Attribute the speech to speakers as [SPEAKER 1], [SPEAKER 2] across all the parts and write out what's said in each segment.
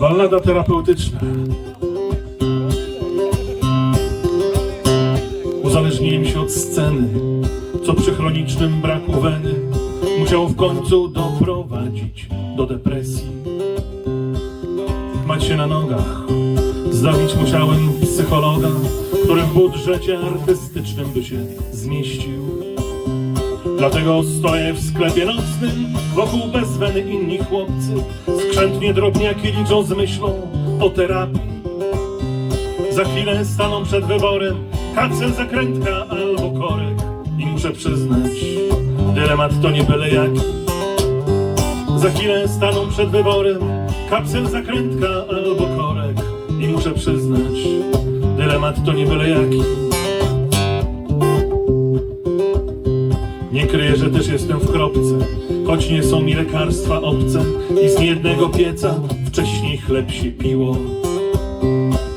[SPEAKER 1] Ballada terapeutyczna. Uzależniłem się od sceny, co przy chronicznym braku weny musiał w końcu doprowadzić do depresji. Mać się na nogach, zdobić musiałem psychologa, który w budżecie artystycznym by się zmieścił. Dlatego stoję w sklepie nocnym, wokół bez weny inni chłopcy, skrzętnie drobniaki liczą z myślą o terapii. Za chwilę staną przed wyborem kapsel, zakrętka albo korek i muszę przyznać, dylemat to nie byle jaki. Za chwilę staną przed wyborem kapsel, zakrętka albo korek i muszę przyznać, dylemat to nie byle jaki. Kryję, że też jestem w kropce, choć nie są mi lekarstwa obce i z niejednego pieca wcześniej chleb się piło.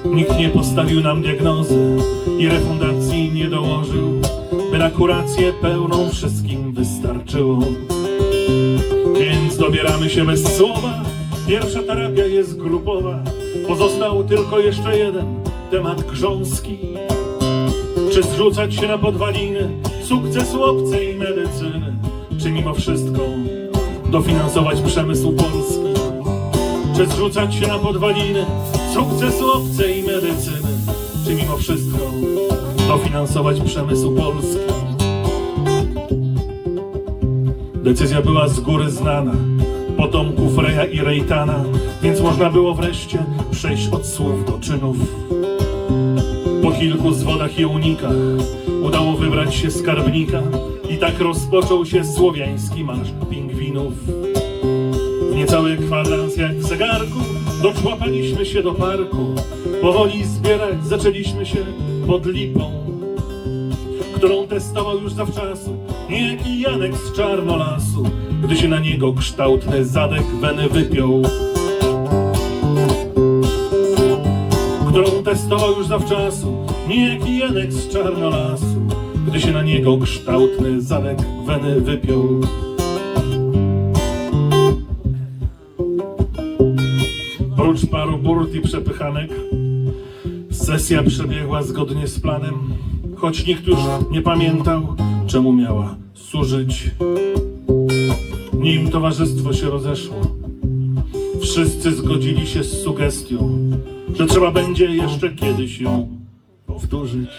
[SPEAKER 1] Nikt nie postawił nam diagnozy i refundacji nie dołożył, by na kurację pełną wszystkim wystarczyło. Więc dobieramy się bez słowa, pierwsza terapia jest grupowa, pozostał tylko jeszcze jeden temat grząski. Czy zrzucać się na podwaliny sukcesu obcej medycyny? Czy mimo wszystko dofinansować przemysł polski? Czy zrzucać się na podwaliny sukcesu obcej medycyny? Czy mimo wszystko dofinansować przemysł polski? Decyzja była z góry znana, potomków Reja i Rejtana, więc można było wreszcie przejść od słów do czynów. Po kilku zwodach i unikach udało wybrać się skarbnika i tak rozpoczął się słowiański marsz pingwinów. Niecały kwadrans jak w zegarku doczłapaliśmy się do parku. Powoli zbierać zaczęliśmy się pod lipą, którą testował już zawczasu niejaki Janek z Czarnolasu, gdy się na niego kształtny zadek weny wypiął. Którą testował już zawczasu niejaki Janek z Czarnolasu, gdy się na niego kształtny zadek weny wypiął. Prócz paru burt i przepychanek, sesja przebiegła zgodnie z planem, choć nikt już nie pamiętał, czemu miała służyć. Nim towarzystwo się rozeszło, Wszyscy zgodzili się z sugestią, że trzeba będzie jeszcze kiedyś ją powtórzyć.